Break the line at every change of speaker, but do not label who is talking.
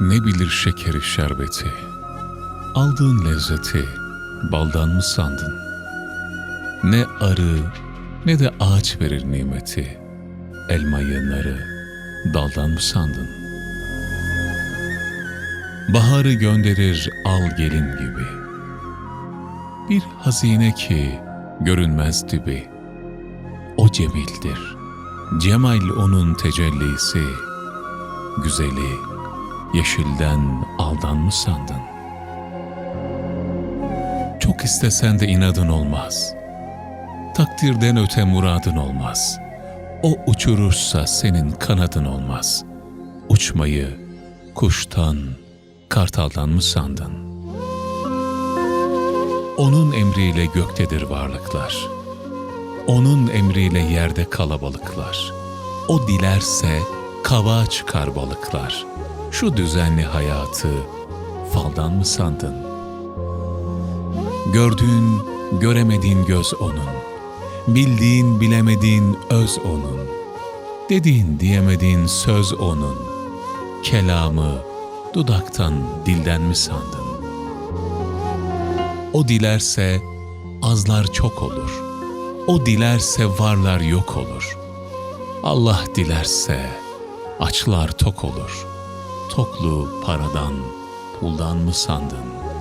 Ne bilir şekeri şerbeti, aldığın lezzeti baldan mı sandın? Ne arı ne de ağaç verir nimeti, elmayı narı daldan mı sandın? Baharı gönderir al gelin gibi, bir hazine ki görünmez dibi, o cemildir, cemal onun tecellisi, güzeli, yeşilden aldan mı sandın? Çok istesen de inadın olmaz. Takdirden öte muradın olmaz. O uçurursa senin kanadın olmaz. Uçmayı kuştan, kartaldan mı sandın? Onun emriyle göktedir varlıklar. Onun emriyle yerde kalabalıklar. O dilerse kava çıkar balıklar. Şu düzenli hayatı faldan mı sandın? Gördüğün, göremediğin göz onun. Bildiğin, bilemediğin öz onun. Dediğin, diyemediğin söz onun. Kelamı dudaktan, dilden mi sandın? O dilerse azlar çok olur. O dilerse varlar yok olur. Allah dilerse açlar tok olur. Toklu paradan, puldan mı sandın?''